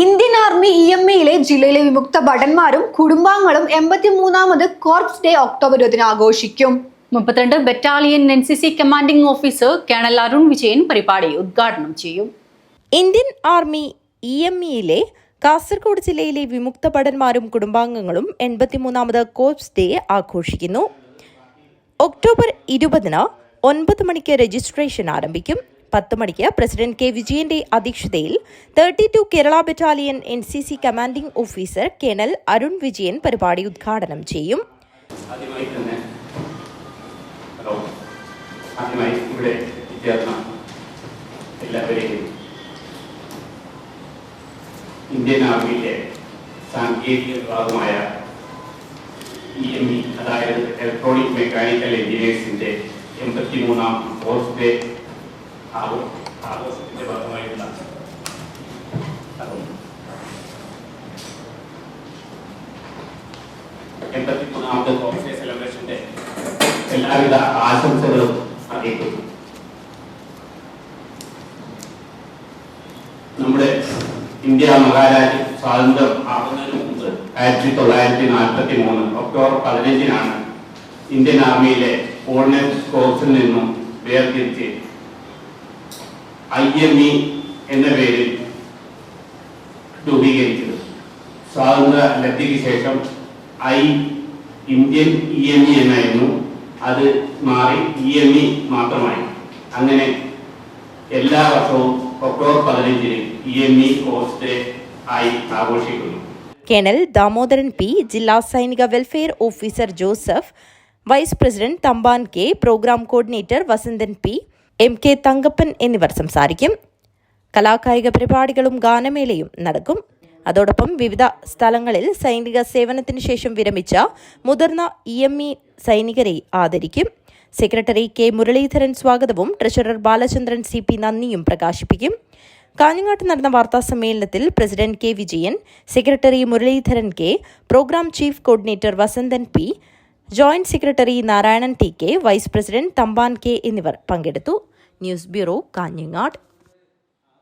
Indian army E M എയിലെ ജില്ലയിലെ വിമുക്ത ഭടന്മാരും കുടുംബാംഗങ്ങളും എൺപത്തിമൂന്നാമത് കോർപ്സ് ഡേ ഒക്ടോബർ ഇരുപതിന് ആഘോഷിക്കും. മുപ്പത്തിരണ്ട് battalion N C C commanding officer colonel Arun Vijayan പരിപാടി ഉദ്ഘാടനം ചെയ്യും. ഇന്ത്യൻ ആർമി ഇ എം ഇയിലെ കാസർഗോഡ് ജില്ലയിലെ വിമുക്ത ഭടന്മാരും കുടുംബാംഗങ്ങളും എൺപത്തിമൂന്നാമത് കോർപ്സ് ഡേ ആഘോഷിക്കുന്നു. ഒക്ടോബർ ഇരുപതിന് ഒൻപത് മണിക്ക് രജിസ്ട്രേഷൻ ആരംഭിക്കും. പത്ത് മണിക്ക് പ്രസിഡന്റ് കെ വിജയന്റെ അധ്യക്ഷതയിൽ thirty two Kerala battalion N C C commanding officer colonel Arun Vijayan പരിപാടി ഉദ്ഘാടനം ചെയ്യും. ഇന്ത്യൻ ആർമിയിലെ സാങ്കേതിക വിഭാഗമായ ഇ എം ഇ അതായത് ഇലക്ട്രോണിക് മെക്കാനിക്കൽ എഞ്ചിനീയേഴ്സിന്റെ എൺപത്തിമൂന്നാം കോഴ്സ് ആഘോ- ആഘോഷത്തിന്റെ ഭാഗമായിട്ടുള്ള എൺപത്തി കോഴ്സ് ഡേ സെലിബ്രേഷന്റെ എല്ലാവിധ ആശംസകളും അറിയിക്കുന്നു നമ്മുടെ ഇന്ത്യ മഹാരാജ്യം സ്വാതന്ത്ര്യം ആകുന്നതിന് മുമ്പ് ആയിരത്തി തൊള്ളായിരത്തി നാൽപ്പത്തി മൂന്ന് ഒക്ടോബർ പതിനഞ്ചിനാണ് ഇന്ത്യൻ ആർമിയിലെ ഓർഡിനൻസ് കോഴ്സിൽ നിന്നും വേർതിരിച്ച് ഐ എം ഇ എന്ന പേരിൽ രൂപീകരിച്ചത്. സ്വാതന്ത്ര്യ ലബ്ധിക്ക് ശേഷം I Indian E M E എന്നായിരുന്നു. അത് മാറി ഇ എം ഇ മാത്രമായി. അങ്ങനെ എല്ലാ വർഷവും ഒക്ടോബർ പതിനഞ്ചിന് ഇ എം ഇ ഡേ ആയി ആഘോഷിക്കുന്നു. കേണൽ ദാമോദരൻ പി ജില്ലാ സൈനിക welfare officer Joseph vice president Thampan K programme coordinator Vasanthan P M K Thankappan എന്നിവർ സംസാരിക്കും. കലാകായിക പരിപാടികളും ഗാനമേളയും നടക്കും. അതോടൊപ്പം വിവിധ സ്ഥലങ്ങളിൽ സൈനിക സേവനത്തിന് ശേഷം വിരമിച്ച മുതിർന്ന ഇ എം ഇ സൈനികരെ ആദരിക്കും. സെക്രട്ടറി കെ മുരളീധരൻ സ്വാഗതവും ട്രഷറർ ബാലചന്ദ്രൻ സി പി നന്ദിയും പ്രകാശിപ്പിക്കും. കാഞ്ഞങ്ങാട്ട് നടന്ന വാർത്താ സമ്മേളനത്തിൽ president K Vijayan secretary Muraleedharan K programme chief coordinator Vasanthan P joint secretary Narayanan T K vice president Thampan K എന്നിവർ പങ്കെടുത്തു. News bureau Kanhangad.